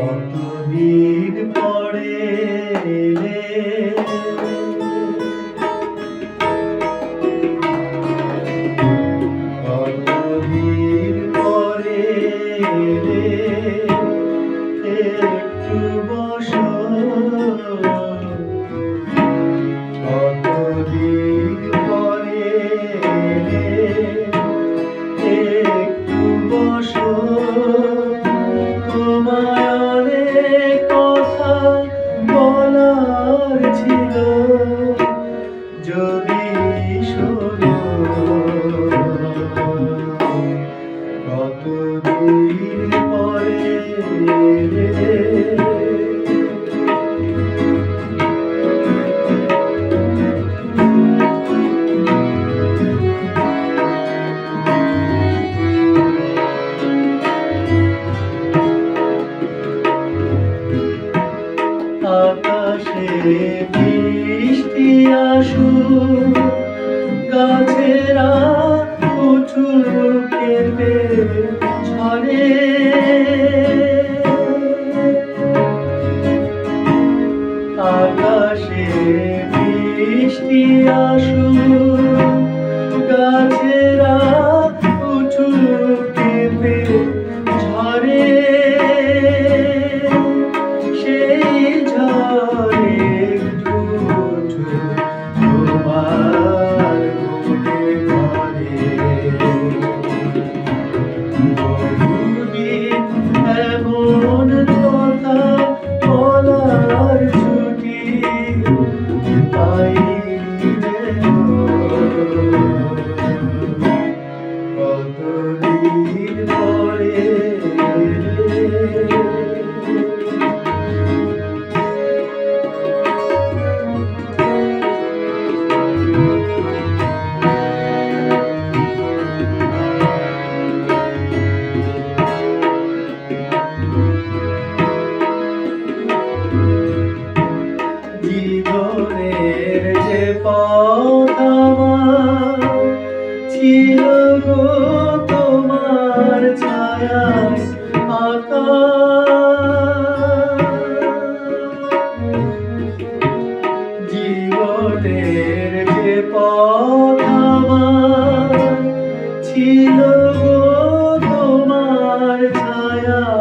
কতদিন পরে কতদিন পরে আকাশে বৃষ্টি আসু গাছেরা জীবনের যে পথ ছিল গো তোমার ছায়া জীবনের যে পথ ছিল গো তোমার ছায়া